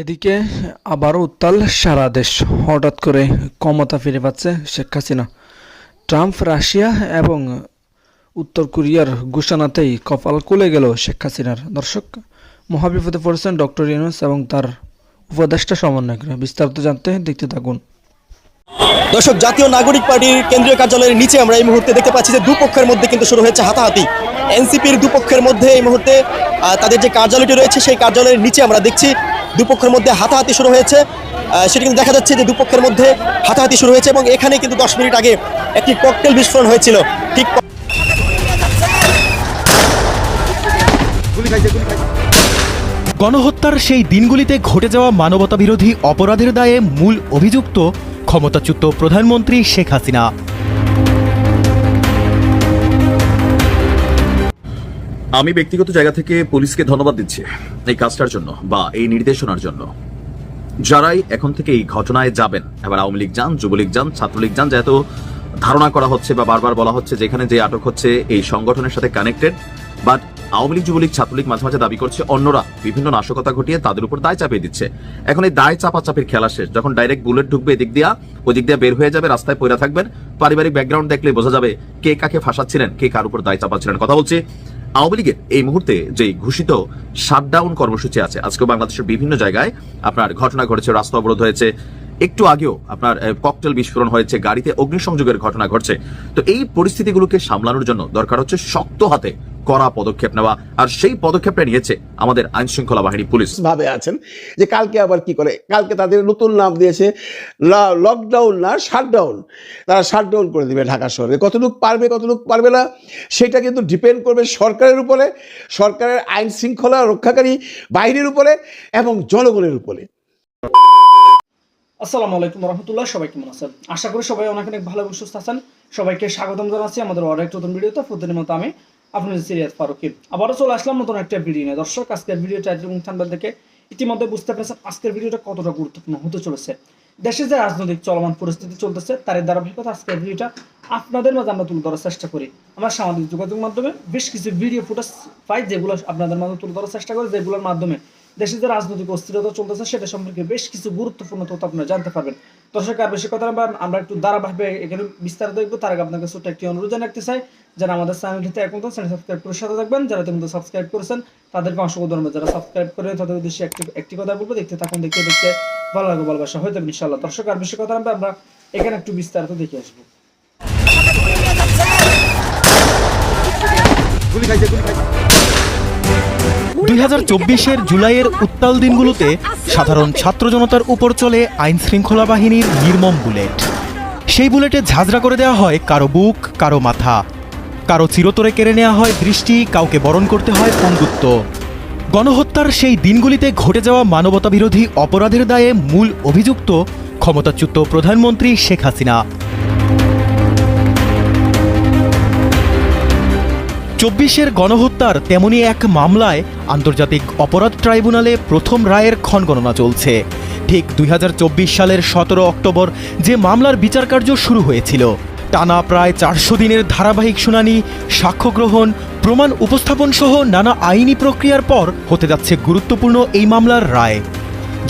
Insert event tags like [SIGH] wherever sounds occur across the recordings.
এদিকে আবারও উত্তাল সারা দেশ। হঠাৎ করে ক্ষমতা ফিরে পাচ্ছে শেখ হাসিনা। ট্রাম্প রাশিয়া এবং উত্তর কোরিয়ার ঘোষণাতেই কপাল খুলে গেল শেখ হাসিনার। দর্শক, মহাবিপদে পড়েছেন ডক্টর ইউনুস এবং তার উপদেষ্টা সমন্বয়করা। বিস্তারিত জানতে দেখতে থাকুন। দর্শক, জাতীয় নাগরিক পার্টির কেন্দ্রীয় কার্যালয়ের নিচে আমরা এই মুহূর্তে দেখতে পাচ্ছি যে দুপক্ষের মধ্যে কিন্তু শুরু হয়েছে হাতাহাতি। এনসিপির দুপক্ষের মধ্যে এই মুহূর্তে তাদের যে কার্যালয়টি রয়েছে, সেই কার্যালয়ের নিচে আমরা দেখছি দুপক্ষের মধ্যে হাতাহাতি শুরু হয়েছে। সেটা কিন্তু দেখা যাচ্ছে যে দুপক্ষের মধ্যে হাতাহাতি শুরু হয়েছে এবং এখানে কিন্তু দশ মিনিট আগে একটি ককটেল বিস্ফোরণ হয়েছিল। ঠিক গণহত্যার সেই দিনগুলিতে ঘটে যাওয়া মানবতাবিরোধী অপরাধের দায়ে মূল অভিযুক্ত ক্ষমতাচ্যুত প্রধানমন্ত্রী শেখ হাসিনা। আমি ব্যক্তিগত জায়গা থেকে পুলিশকে ধন্যবাদ দিচ্ছি এই কাজটার জন্য বা এই নির্দেশনার জন্য। যারাই এখন থেকে এই ঘটনায় যাবেন, এবার আওয়ামী লীগ যান, যুবলীগ যান, ছাত্রলীগ যান, যেহেতু ধারণা করা হচ্ছে বা বারবার বলা হচ্ছে যেখানে যে আটক হচ্ছে এই সংগঠনের সাথে কানেক্টেড বাট আওয়ামী লীগ, যুবলীগ, ছাত্রলীগ মাঝে মাঝে দাবি করছে অন্যরা বিভিন্ন নাশকতা ঘটিয়ে তাদের উপর দায় চাপিয়ে দিচ্ছে। এখন এই দায় চাপা চাপির খেলা শেষ, যখন ডাইরেক্ট বুলেট ঢুকবে এদিক দিয়া ওই দিক দিয়ে বের হয়ে যাবে, রাস্তায় পড়ে থাকবেন, পারিবারিক ব্যাকগ্রাউন্ড দেখলে বোঝা যাবে কে কাকে ফাঁসাচ্ছিলেন, কে কার উপর দায় চাপাচ্ছিলেন। কথা বলছি আওয়ামী লীগের এই মুহূর্তে যে ঘোষিত শাটডাউন কর্মসূচি আছে আজকে বাংলাদেশের বিভিন্ন জায়গায় আপনার ঘটনা ঘটেছে, রাস্তা অবরোধ হয়েছে, একটু আগেও আপনার ককটেল বিস্ফোরণ হয়েছে, গাড়িতে অগ্নিসংযোগের ঘটনা ঘটছে। তো এই পরিস্থিতিগুলোকে সামলানোর জন্য দরকার হচ্ছে শক্ত হাতে কড়া পদক্ষেপ নেওয়া আর সেই পদক্ষেপটা নিয়েছে আমাদের আইন শৃঙ্খলা বাহিনী পুলিশ। ভাবে আছেন যে কালকে আবার কি করে? কালকে তাদের নতুন নাম দিয়েছে লকডাউন না শাটডাউন তারা শাটডাউন করে দিবে ঢাকা শহরে। কতটুক পারবে কতটুক পারবে না সেটা কিন্তু ডিপেন্ড করবে সরকারের উপরে সরকারের আইন শৃঙ্খলা রক্ষাকারী বাহিনীর উপরে এবং জনগণের উপরে। আসসালামু আলাইকুম রহমতুল্লাহ সবাই কেমন আছেন? আশা করি সবাই অনেক অনেক ভালো এবং সুস্থ আছেন। সবাইকে স্বাগতম জানাচ্ছি আমাদের অনেক নতুন ভিডিওতে। প্রতিদিনের মতো আমি আপনাদের সিরিয়াস ফারুকি আবারও চলে আসলাম নতুন একটা ভিডিও নিয়ে। দর্শক, আজকের ভিডিও টাইটেল এবং থানবাদ ইতিমধ্যে বুঝতে পেরেছেন আজকের ভিডিওটা কতটা গুরুত্বপূর্ণ হতে চলেছে। দেশে যে রাজনৈতিক চলমান পরিস্থিতি চলতেছে তার ধারাবাহিকতা আজকের ভিডিওটা আপনাদের মাঝে আমরা তুলে ধরার চেষ্টা করি। আমার সামাজিক যোগাযোগ মাধ্যমে বেশ কিছু ভিডিও ফুটেজ পাই যেগুলো আপনাদের মাঝে তুলে ধরার চেষ্টা করি, যেগুলোর মাধ্যমে দেশে যে রাজনৈতিক অস্থিরতা চলতেছে, সেটা সম্পর্কে বেশ কিছু গুরুত্বপূর্ণ তথ্য আপনারা জানতে পারবেন। দর্শক, আর বেশি কথা আমরা একটু ধারাবাহিকভাবে এখানে বিস্তারিত দেখব। তার আগে আপনাকে ছোট্ট একটি অনুরোধ জানাতে চাই, যারা আমাদের চ্যানেলটিতে এখন চ্যানেল সাবস্ক্রাইব করে সাথে থাকবেন। যারা ইতিমধ্যে সাবস্ক্রাইব করেছেন, তাদেরকে অসংখ্য ধন্যবাদ। যারা সাবস্ক্রাইব করে তাদের উদ্দেশ্যে একটি একটি কথা বলব, দেখতে থাকুন, দেখতে দেখতে ভালো লাগবে, ভালোবাসা হয়ে যাবে ইনশাল্লাহ দর্শক, আর বেশি কথা আমরা এখানে একটু বিস্তারিত দেখে আসব। দুই হাজার চব্বিশের জুলাইয়ের উত্তাল দিনগুলোতে সাধারণ ছাত্র জনতার উপর চলে আইন শৃঙ্খলা বাহিনীর নির্মম বুলেট। সেই বুলেটে ঝাঁঝরা করে দেওয়া হয় কারও বুক, কারও মাথা। কারও চিরতরে কেড়ে নেওয়া হয় দৃষ্টি, কাউকে বরণ করতে হয় পঙ্গুত্ব। গণহত্যার সেই দিনগুলিতে ঘটে যাওয়া মানবতাবিরোধী অপরাধের দায়ে মূল অভিযুক্ত ক্ষমতাচ্যুত প্রধানমন্ত্রী শেখ হাসিনা। চব্বিশের গণহত্যার তেমনি এক মামলায় আন্তর্জাতিক অপরাধ ট্রাইব্যুনালে প্রথম রায়ের ক্ষণগণনা চলছে। ঠিক দুই হাজার চব্বিশ সালের সতেরো অক্টোবর যে মামলার বিচারকার্য শুরু হয়েছিল, টানা প্রায় চারশো দিনের ধারাবাহিক শুনানি সাক্ষ্য গ্রহণ প্রমাণ উপস্থাপন সহ নানা আইনি প্রক্রিয়ার পর হতে যাচ্ছে গুরুত্বপূর্ণ এই মামলার রায়।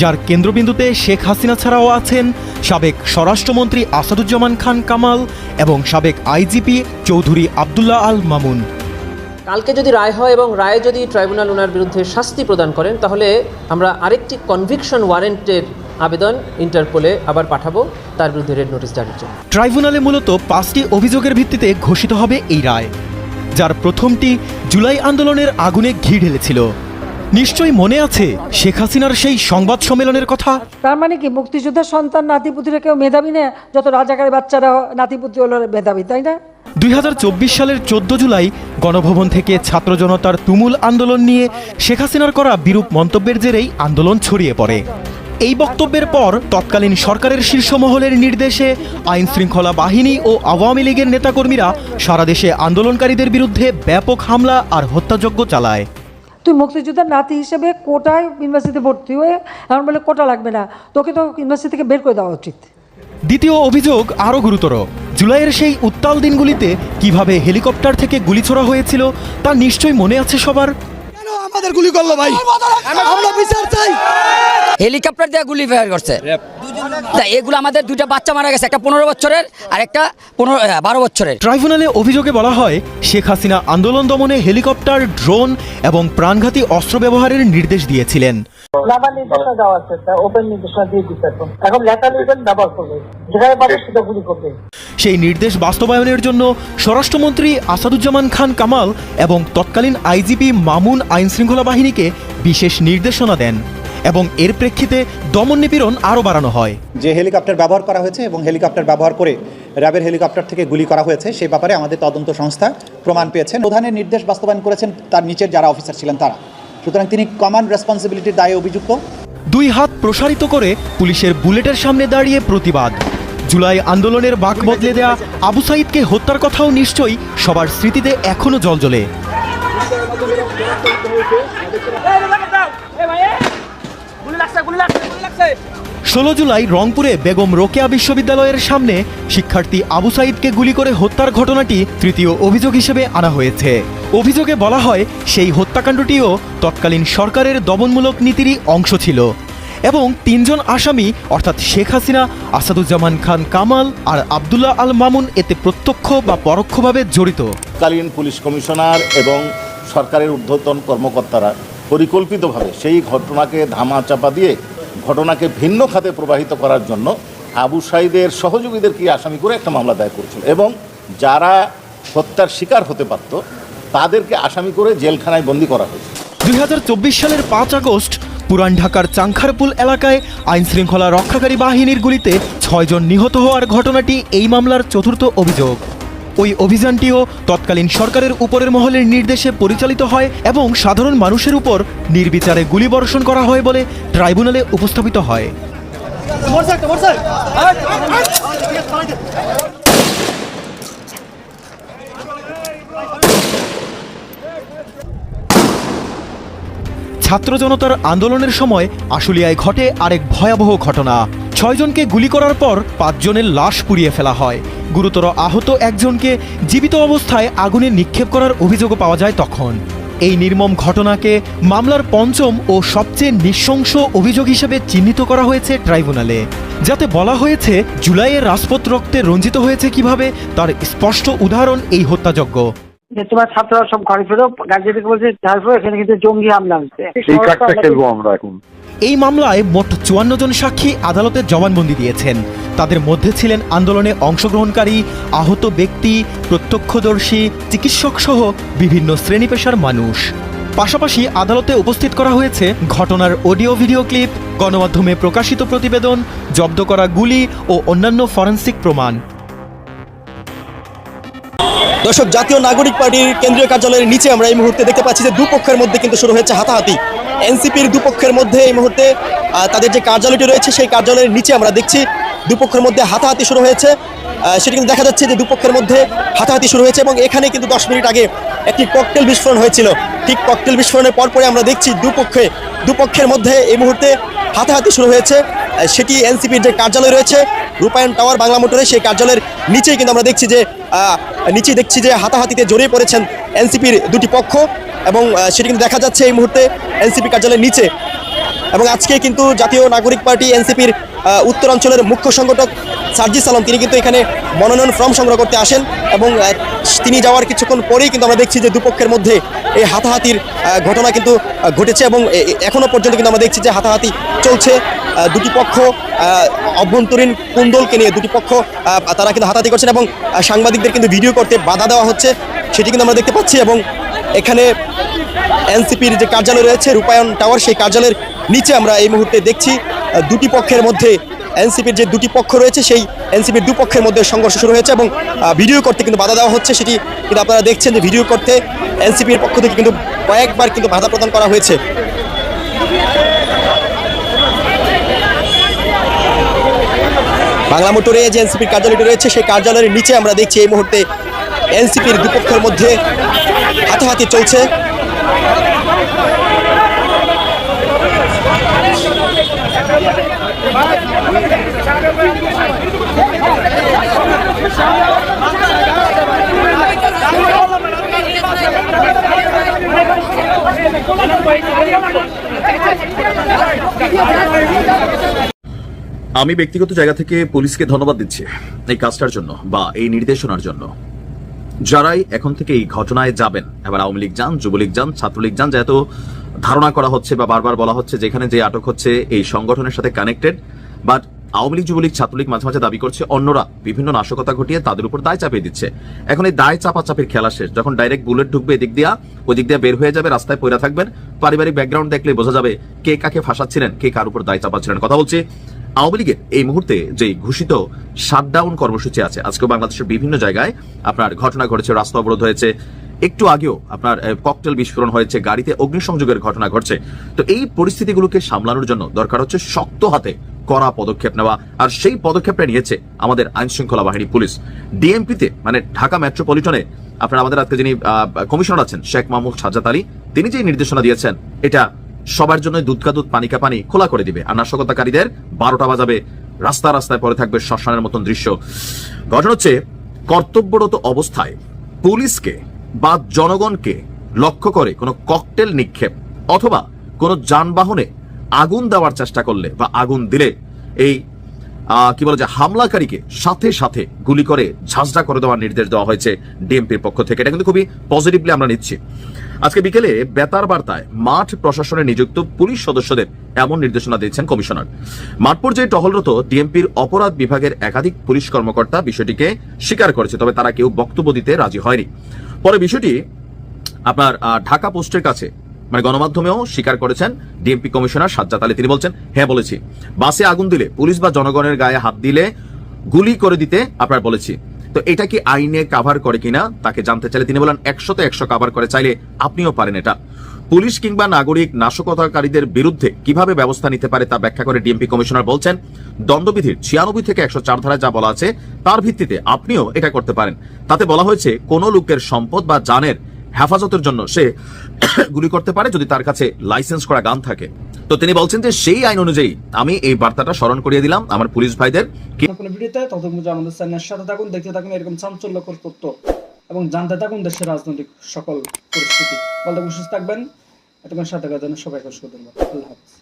যার কেন্দ্রবিন্দুতে শেখ হাসিনা ছাড়াও আছেন সাবেক স্বরাষ্ট্রমন্ত্রী আসাদুজ্জামান খান কামাল এবং সাবেক আইজিপি চৌধুরী আবদুল্লাহ আল মামুন। কালকে যদি রায় হয় এবং রায় যদি ট্রাইব্যুনাল ওনার বিরুদ্ধে শাস্তি প্রদান করেন তাহলে আমরা আরেকটি কনভিকশন ওয়ারেন্টের আবেদন ইন্টারপোলে আবার পাঠাবো। তার বিরুদ্ধে রেড নোটিশ জারির জন্য। ট্রাইব্যুনালে মূলত পাঁচটি অভিযোগের ভিত্তিতে ঘোষিত হবে এই রায়। যার প্রথমটি জুলাই আন্দোলনের আগুনে ঘি ঢেলেছিল। নিশ্চয়ই মনে আছে শেখ হাসিনার সেই সংবাদ সম্মেলনের কথা? তার মানে কি মুক্তিযোদ্ধার সন্তান নাতিপুতিরা কেউ মেধাবী না? যত রাজাকারের বাচ্চারা নাতিপুতি হলো মেধাবী তাই না? দুই হাজার চব্বিশ সালের চোদ্দ জুলাই গণভবন থেকে ছাত্র জনতার তুমুল আন্দোলন নিয়ে শেখ হাসিনার করা বিরূপ মন্তব্যের জেরেই আন্দোলন ছড়িয়ে পড়ে। এই বক্তব্যের পর তৎকালীন সরকারের শীর্ষ মহলের নির্দেশে আইন শৃঙ্খলা বাহিনী ও আওয়ামী লীগের নেতাকর্মীরা সারা দেশে আন্দোলনকারীদের বিরুদ্ধে ব্যাপক হামলা আর হত্যাযজ্ঞ চালায়। তুই মুক্তিযোদ্ধার নাতি হিসেবে কোটায় ইউনিভার্সিটিতে ভর্তি হয়ে এমন বলে কোটা লাগবে না তোকে তো ইউনিভার্সিটি থেকে বের করে দেওয়া উচিত। দ্বিতীয় অভিযোগ আরও গুরুতর। জুলাইয়ের সেই উত্তাল দিনগুলিতে কীভাবে হেলিকপ্টার থেকে গুলি ছোড়া হয়েছিল তা নিশ্চয়ই মনে আছে সবার? কেন আমাদের গুলি করল ভাই? আমরা বিচার চাই। হেলিকপ্টার দিয়ে গুলি ফায়ার করছে। তা এগুলো আমাদের দুইটা বাচ্চা মারা গেছে একটা পনেরো বছরের আর একটা পনেরো বারো বছরের। ট্রাইব্যুনালে অভিযোগে বলা হয় শেখ হাসিনা আন্দোলন দমনে হেলিকপ্টার ড্রোন এবং প্রাণঘাতী অস্ত্র ব্যবহারের নির্দেশ দিয়েছিলেন। সেই নির্দেশ বাস্তবায়নের জন্য স্বরাষ্ট্রমন্ত্রী আসাদুজ্জামান খান কামাল এবং তৎকালীন আইজিপি মামুন আইন শৃঙ্খলা বাহিনীকে বিশেষ নির্দেশনা দেন। এবং এর প্রেক্ষিতে দমন নিপীড়ন আরও বাড়ানো হয় যে হেলিকপ্টার ব্যবহার করা হয়েছে এবং হেলিকপ্টার ব্যবহার করে র্যাবের হেলিকপ্টার থেকে গুলি করা হয়েছে সেই ব্যাপারে আমাদের তদন্ত সংস্থা প্রমাণ পেয়েছেন প্রধানের নির্দেশ বাস্তবায়ন করেছেন তার নিচের যারা অফিসার ছিলেন তারা সুতরাং তিনি কমান্ড রেসপন্সিবিলিটির দায়ে অভিযুক্ত দুই হাত প্রসারিত করে পুলিশের বুলেটের সামনে দাঁড়িয়ে প্রতিবাদ জুলাই আন্দোলনের বাক বদলে দেয়া আবু সাইদকে হত্যার কথাও নিশ্চয়ই সবার স্মৃতিতে এখনও জলজলে ষোলো জুলাই রংপুরে বেগম রোকেয়া বিশ্ববিদ্যালয়ের সামনে শিক্ষার্থী আবু সাইদকে গুলি করে হত্যার ঘটনাটি তৃতীয় অভিযোগ হিসেবে আনা হয়েছে। অভিযোগে বলা হয় সেই হত্যাকাণ্ডটিও তৎকালীন সরকারের দমনমূলক নীতিরই অংশ ছিল এবং তিনজন আসামি অর্থাৎ শেখ হাসিনা আসাদুজ্জামান খান কামাল আর আবদুল্লাহ আল মামুন এতে প্রত্যক্ষ বা পরোক্ষভাবে জড়িত। তৎকালীন পুলিশ কমিশনার এবং সরকারের ঊর্ধ্বতন কর্মকর্তারা পরিকল্পিতভাবে সেই ঘটনাকে ধামাচাপা দিয়ে ঘটনাকে ভিন্ন খাতে প্রবাহিত করার জন্য আবু সাইদের সহযোগীদেরকে আসামি করে একটা মামলা দায়ের করেছিল? এবং যারা হত্যার শিকার হতে পারত, তাদেরকে আসামি করে জেলখানায় বন্দি করা হয়েছে। দুই হাজার চব্বিশ সালের পাঁচ আগস্ট, পুরান ঢাকার চাংখারপুল এলাকায় আইন শৃঙ্খলা রক্ষাকারী বাহিনীর গুলিতে ছয়জন নিহত হওয়ার ঘটনাটি এই মামলার চতুর্থ অভিযোগ। ওই অভিযানটিও তৎকালীন সরকারের উপরের মহলের নির্দেশে পরিচালিত হয় এবং সাধারণ মানুষের উপর নির্বিচারে গুলিবর্ষণ করা হয় বলে ট্রাইব্যুনালে উপস্থাপিত হয়। ছাত্র জনতার আন্দোলনের সময় আশুলিয়ায় ঘটে আরেক ভয়াবহ ঘটনা। ছয়জনকে গুলি করার পর পাঁচজনের লাশ পুড়িয়ে ফেলা হয়। গুরুতর আহত একজনকে জীবিত অবস্থায় আগুনে নিক্ষেপ করার অভিযোগও পাওয়া যায় তখন। এই নির্মম ঘটনাকে মামলার পঞ্চম ও সবচেয়ে নৃশংস অভিযোগ হিসেবে চিহ্নিত করা হয়েছে ট্রাইব্যুনালে। যাতে বলা হয়েছে জুলাইয়ের রাজপথ রক্তে রঞ্জিত হয়েছে কীভাবে, তার স্পষ্ট উদাহরণ এই হত্যাযজ্ঞ। যে তোমার ছাত্ররা সব ঘরে ফেরো গার্জিয়ানকে বলছে ঘরে ফেরো এখানে কিন্তু জঙ্গি হামলা হচ্ছে। আমরা এখন। এই মামলায় মোট চুয়ান্ন জন সাক্ষী আদালতে জবানবন্দি দিয়েছেন। তাদের মধ্যে ছিলেন আন্দোলনে অংশগ্রহণকারী আহত ব্যক্তি প্রত্যক্ষদর্শী চিকিৎসক সহ বিভিন্ন শ্রেণি পেশার মানুষ। পাশাপাশি আদালতে উপস্থিত করা হয়েছে ঘটনার অডিও ভিডিও ক্লিপ গণমাধ্যমে প্রকাশিত প্রতিবেদন জব্দ করা গুলি ও অন্যান্য ফরেন্সিক প্রমাণ। দর্শক, জাতীয় নাগরিক পার্টির কেন্দ্রীয় কার্যালয়ের নিচে আমরা এই মুহূর্তে দেখতে পাচ্ছি যে দুপক্ষের মধ্যে কিন্তু শুরু হয়েছে হাতাহাতি। এনসিপির দুপক্ষের মধ্যে এই মুহূর্তে তাদের যে কার্যালয়টি রয়েছে, সেই কার্যালয়ের নিচে আমরা দেখছি দুপক্ষের মধ্যে হাতাহাতি শুরু হয়েছে। সেটি কিন্তু দেখা যাচ্ছে যে দুপক্ষের মধ্যে হাতাহাতি শুরু হয়েছে এবং এখানে কিন্তু দশ মিনিট আগে একটি ককটেল বিস্ফোরণ হয়েছিল। ঠিক ককটেল বিস্ফোরণের পরপরে আমরা দেখছি দুপক্ষে, দুপক্ষের মধ্যে এই মুহূর্তে হাতাহাতি শুরু হয়েছে। সেটি এনসিপির যে কার্যালয় রয়েছে রূপায়ণ টাওয়ার বাংলা মোটরে সেই কার্যালয়ের নিচেই কিন্তু আমরা দেখছি যে নিচেই দেখছি যে হাতাহাতিতে জড়িয়ে পড়েছেন এনসিপির দুটি পক্ষ এবং সেটি কিন্তু দেখা যাচ্ছে এই মুহূর্তে এনসিপি কার্যালয়ের নিচে। এবং আজকে কিন্তু জাতীয় নাগরিক পার্টি এনসিপির উত্তর অঞ্চলের মুখ্য সংগঠক সার্জিস আলম, তিনি কিন্তু এখানে মনোনয়ন ফর্ম সংগ্রহ করতে আসেন এবং তিনি যাওয়ার কিছুক্ষণ পরেই কিন্তু আমরা দেখছি যে দুপক্ষের মধ্যে এই হাতাহাতির ঘটনা কিন্তু ঘটেছে এবং, এ- এ- এখনও পর্যন্ত কিন্তু আমরা দেখছি যে হাতাহাতি চলছে। দুটি পক্ষ অভ্যন্তরীণ কুন্দলকে নিয়ে দুটি পক্ষ তারা কিন্তু হাতাহাতি করছেন এবং সাংবাদিকদের কিন্তু ভিডিও করতে বাধা দেওয়া হচ্ছে, সেটি কিন্তু আমরা দেখতে পাচ্ছি এবং এখানে এনসিপির যে কার্যালয় রয়েছে, রূপায়ণ টাওয়ার, সেই কার্যালয়ের নিচে আমরা এই মুহূর্তে দেখছি দুটি পক্ষের মধ্যে এনসিপির যে দুটি পক্ষ রয়েছে, সেই এনসিপির দুপক্ষের মধ্যে সংঘর্ষ শুরু হয়েছে এবং ভিডিও করতে কিন্তু বাধা দেওয়া হচ্ছে, সেটি কিন্তু আপনারা দেখছেন যে ভিডিও করতে এনসিপির পক্ষ থেকে কিন্তু কয়েকবার কিন্তু বাধা প্রদান করা হয়েছে। বাংলা মোটরে যে এনসিপির কার্যালয়টি রয়েছে, সেই কার্যালয়ের নিচে আমরা দেখছি এই মুহূর্তে এনসিপির দুপক্ষের মধ্যে হাতাহাতি চলছে। আমি ব্যক্তিগত জায়গা থেকে পুলিশকে ধন্যবাদ দিচ্ছি এই কাজটার জন্য বা এই নির্দেশনার জন্য। যারাই এখন থেকে এই ঘটনায় যাবেন, এবার আওয়ামী লীগ যান, যুবলীগ যান, ছাত্রলীগ যান, যেহেতু ধারণা করা হচ্ছে বা বারবার বলা হচ্ছে যেখানে যে আটক হচ্ছে এই সংগঠনের সাথে কানেক্টেড বাট আওয়ামী লীগ, যুবলীগ, ছাত্রলীগ মাঝে মাঝে দাবি করছে অন্যরা বিভিন্ন নাশকতা ঘটিয়ে তাদের উপর দায় চাপিয়ে দিচ্ছে। এখন এই দায় চাপা চাপির খেলা শেষ, যখন ডাইরেক্ট বুলেট ঢুকবে এদিক দিয়া ওই দিক দিয়ে বের হয়ে যাবে, রাস্তায় পড়ে থাকবেন, পারিবারিক ব্যাকগ্রাউন্ড দেখলে বোঝা যাবে কে কাকে ফাঁসাচ্ছিলেন, কে কার উপর দায় চাপাচ্ছিলেন। কথা বলছি আওয়ামী লীগের এই মুহূর্তে যে ঘোষিত শাটডাউন কর্মসূচি আছে, আজকে বাংলাদেশের বিভিন্ন জায়গায় আপনার ঘটনা ঘটেছে, রাস্তা অবরোধ হয়েছে, একটু আগেও আপনার ককটেল বিস্ফোরণ হয়েছে, গাড়িতে অগ্নিসংযোগের ঘটনা ঘটছে। তো এই পরিস্থিতিগুলোকে সামলানোর জন্য দরকার হচ্ছে শক্ত হাতে কড়া পদক্ষেপ নেওয়া, আর সেই পদক্ষেপটা নিয়েছে আমাদের আইন শৃঙ্খলা বাহিনী পুলিশ। ডিএমপিতে মানে ঢাকা মেট্রোপলিটনে, আপনার আমাদের আজকে যিনি কমিশনার আছেন, শেখ মাহমুদ সাজ্জাদ আলী, তিনি যে নির্দেশনা দিয়েছেন, এটা সবার জন্য দুধকা দুধ পানিকা পানি খোলা করে দিবে। আর নাশকতাকারীদের বারোটা বাজাবে, রাস্তা রাস্তায় পরে থাকবে শ্মশানের মতন দৃশ্য। ঘটনা হচ্ছে, কর্তব্যরত অবস্থায় পুলিশকে বা জনগণকে লক্ষ্য করে কোনো ককটেল নিক্ষেপ অথবা কোনো যানবাহনে আগুন দেওয়ার চেষ্টা করলে বা আগুন দিলে এই কি বলে যে হামলাকারীকে সাথে সাথে গুলি করে ঝাঁঝরা করে দেওয়ার নির্দেশ দেওয়া হয়েছে ডিএমপির পক্ষ থেকে। এটা কিন্তু খুবই পজিটিভলি আমরা নিচ্ছি। আজকে বিকেলে বেতার বার্তায় মাঠ প্রশাসনে নিযুক্ত পুলিশ সদস্যদের এমন নির্দেশনা দিয়েছেন কমিশনার। মাঠ পর্যায়ে টহলরত ডিএমপির অপরাধ বিভাগের একাধিক পুলিশ কর্মকর্তা বিষয়টিকে স্বীকার করেছে, তবে তারা কেউ বক্তব্য দিতে রাজি হয়নি। পরে বিষয়টি আপনার ঢাকা পোস্টের কাছে মানে গণমাধ্যমেও স্বীকার করেছেন ডিএমপি কমিশনার সাজ্জাদ আলী। তিনি বলছেন হ্যাঁ বলেছি। বাসে আগুন দিলে, পুলিশ বা জনগণের গায়ে হাত দিলে গুলি করে দিতে আপনার বলেছি। তো এটা কি আইনে কাভার করে কিনা, তাকে জানতে চাইলে তিনি বলেন, একশোতে একশো কাভার করে, চাইলে আপনিও পারেন এটা। পুলিশ কিংবা নাগরিক নাশকতাকারীদের বিরুদ্ধে কীভাবে ব্যবস্থা নিতে পারে তা ব্যাখ্যা করে ডিএমপি কমিশনার বলছেন, দণ্ডবিধির ছিয়ানব্বই থেকে একশো চার ধারায় যা বলা আছে, তার ভিত্তিতে আপনিও এটা করতে পারেন। তাতে বলা হয়েছে, কোন লোকের সম্পদ বা জানের হেফাজতের জন্য সে [COUGHS] গুলি করতে পারে যদি তার কাছে লাইসেন্স করা গান থাকে। তো তিনি বলছেন যে সেই আইন অনুযায়ী আমি এই বার্তাটা স্মরণ করিয়ে দিলাম আমার পুলিশ ভাইদের। কোনো ভিডিওতে ততক্ষণ বুঝে আমাদের চ্যানেলের সাথে থাকুন, দেখতে থাকুন, এরকম চাঞ্চল্যকর তথ্য এবং জানতে থাকুন দেশের রাজনৈতিক সকল পরিস্থিতি। বলতে সুস্থ থাকবেন। এতক্ষণ সাথে থাকার জন্য সবাইকে আল্লাহ হাফিজ।